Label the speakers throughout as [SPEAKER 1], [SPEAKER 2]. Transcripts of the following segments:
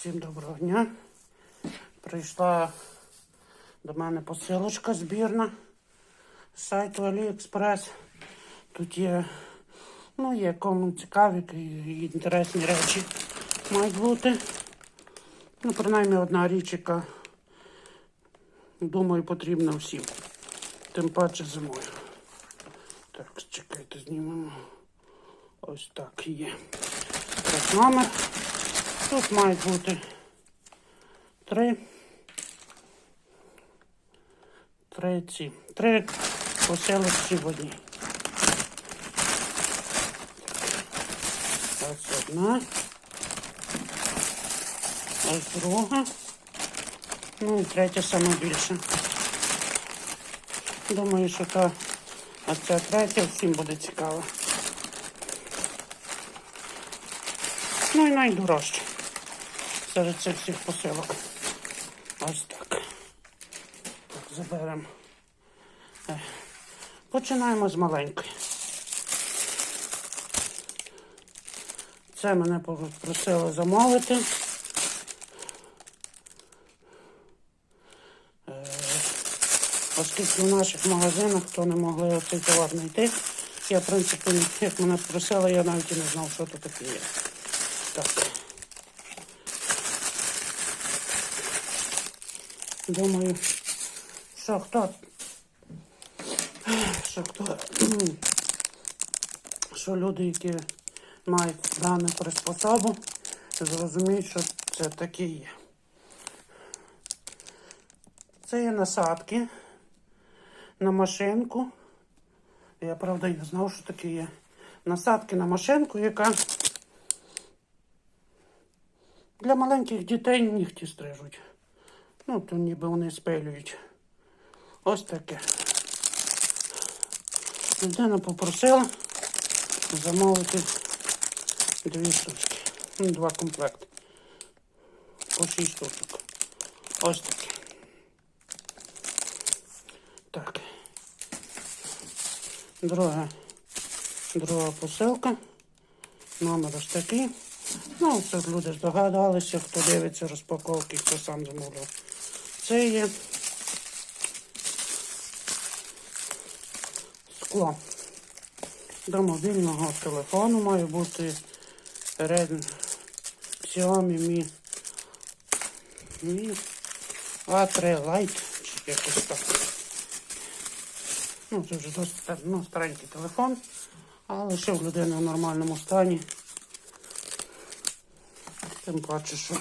[SPEAKER 1] Всім доброго дня. Прийшла до мене посилочка збірна з сайту AliExpress. Тут є, ну, є кому цікаві і інтересні речі мають бути. Ну, принаймні одна річ, яка, думаю, потрібна всім. Тим паче зимою. Так, чекайте, знімемо. Ось так є. Ось номер. Тут мають бути три. Три. Три посилочки в. Ось одна. Ось друга. Ну і третя саме більша. Думаю, що та, ця третя всім буде цікава. Ну і найдорожче серед цих всіх посилок. Ось так. Так, заберемо. Е, Починаємо з маленької. Це мене попросили замовити. Е, Оскільки в наших магазинах то не могли оцей товар знайти. Я, в принципі, як мене просили, я навіть і не знав, що тут таке є. Так. Думаю, що хто, що хто, що люди, які мають дану приспособу, зрозуміють, що це таке є. Це є насадки на машинку. Я правда не знав, що таке є. Насадки на машинку, яка для маленьких дітей нігті стрижуть. Ну, то ніби вони спилюють. Ось таке. Людина попросила замовити дві штучки. Ну, два комплекти. По шість штучок. Ось таке. Так. Друга, друга посилка. Номер ось такий. Ну, це люди здогадалися, хто дивиться розпаковки, хто сам замовляв. Це є скло. До мобільного телефону має бути Redmi Xiaomi Mi, Mi A3 Lite, чи якось так. Ну, це вже досить ну, старенький телефон, але ще в людини в нормальному стані. Тим паче, що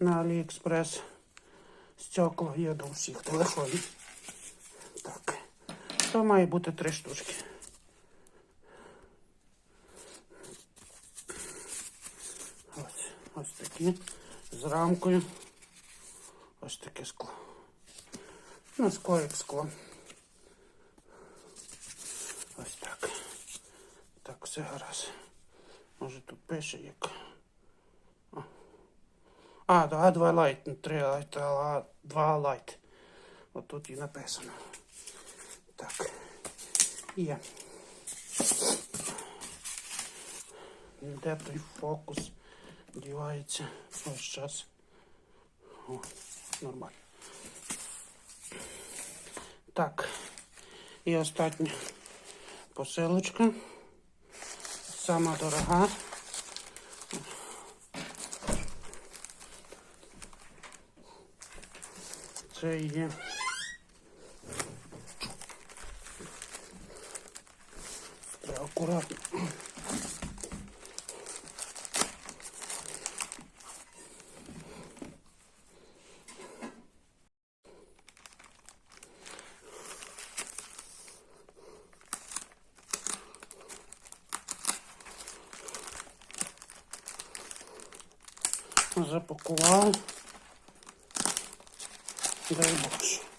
[SPEAKER 1] на AliExpress стекла є до всіх телефонів. Так. То має бути три штучки. Ось, ось такі з рамкою. Ось таке скло. Ну, скло як скло. Ось так. Так, все гаразд. Може тут пише як. А, да, два лайт, три лайт, а два лайт. От тут і написано. Так. Є. Де той фокус дівається ось час. О, нормально. Так. І остання посилочка. Сама дорога. Це є. Треба акуратно. very much.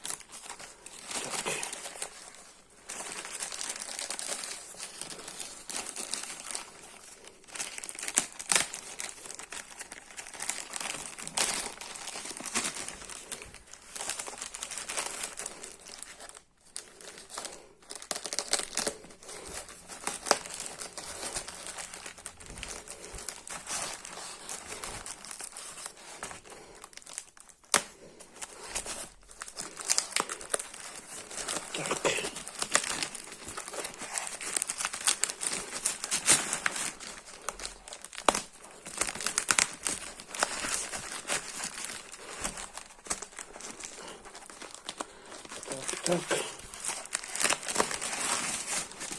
[SPEAKER 1] Так.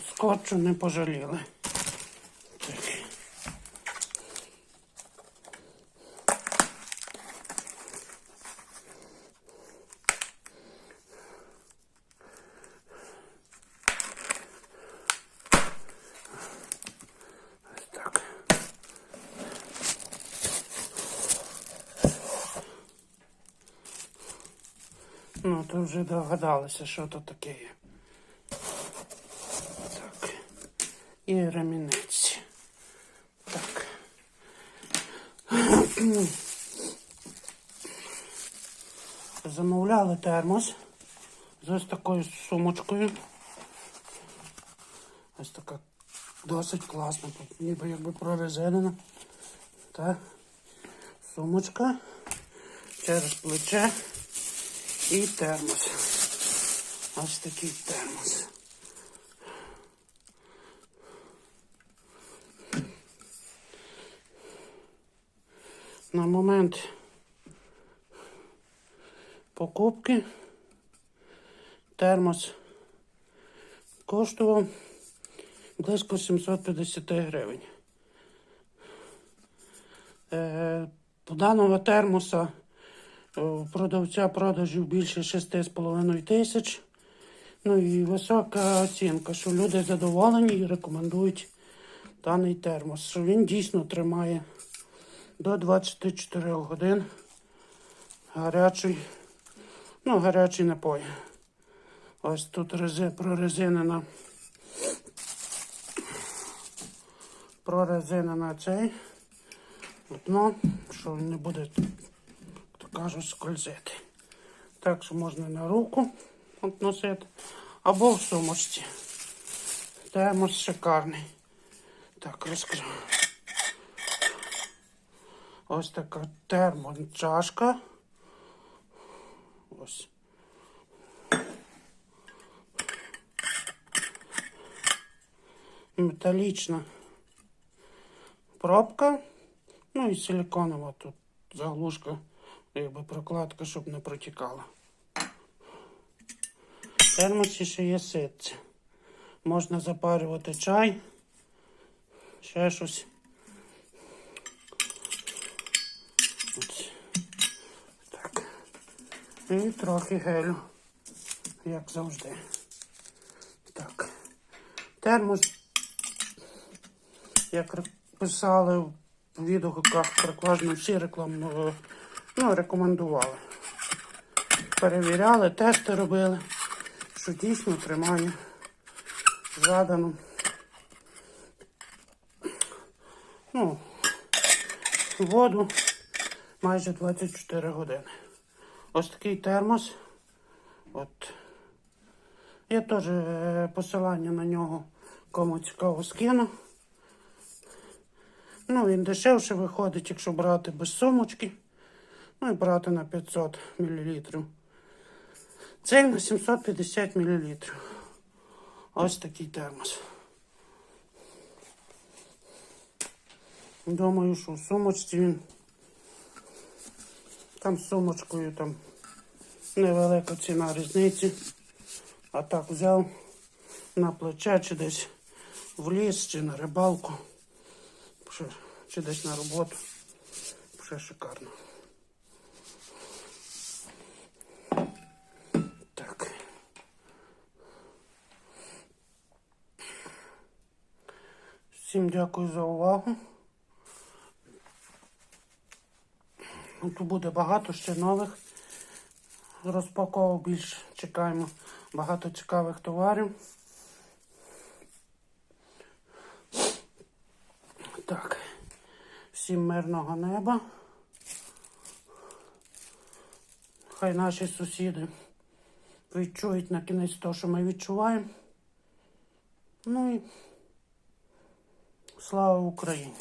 [SPEAKER 1] Скотчу не пожаліли. Вже догадалися, що то таке є. Так. І ремінець. Так. Замовляли термос з ось такою сумочкою. Ось така досить класна, ніби якби прорезинена. Так. Сумочка через плече і термос. Ось такий термос. На момент покупки термос коштував близько 750 гривень. Е, По даного термоса е, продавця продажів більше 6,5 тисяч. Ну і висока оцінка, що люди задоволені і рекомендують даний термос. Що він дійсно тримає до 24 годин гарячий, ну, гарячий напой. Ось тут рези, прорезинена. Прорезинена цей. Дно, що не буде, кажуть, скользити. Так що можна на руку от носити або в сумочці. Термос шикарний. Так, розкрию. Ось така термочашка. Ось. Металічна пробка. Ну і силиконова тут заглушка, якби прокладка, щоб не протікала. В термосі ще є ситце. Можна запарювати чай, ще щось. Ось. Так. І трохи гелю, як завжди. Так. Термос, як писали в відгуках, прикладно всі рекламу, ну, рекомендували. Перевіряли, тести робили, що дійсно тримає задану. Ну, воду майже 24 години. Ось такий термос. От. Я теж е, посилання на нього кому цікаво скину. Ну, він дешевше виходить, якщо брати без сумочки. Ну і брати на 500 мл. Цей на 750 мл. Ось такий термос. Думаю, що в сумочці він там з сумочкою там невелика ціна різниці. А так взяв на плече чи десь в ліс, чи на рибалку, чи десь на роботу. Ще шикарно. Так. Всім дякую за увагу. Тут буде багато ще нових розпаковок. Більш чекаємо багато цікавих товарів. Так. Всім мирного неба. Хай наші сусіди відчують на кінець те, що ми відчуваємо. Ну і слава Україні!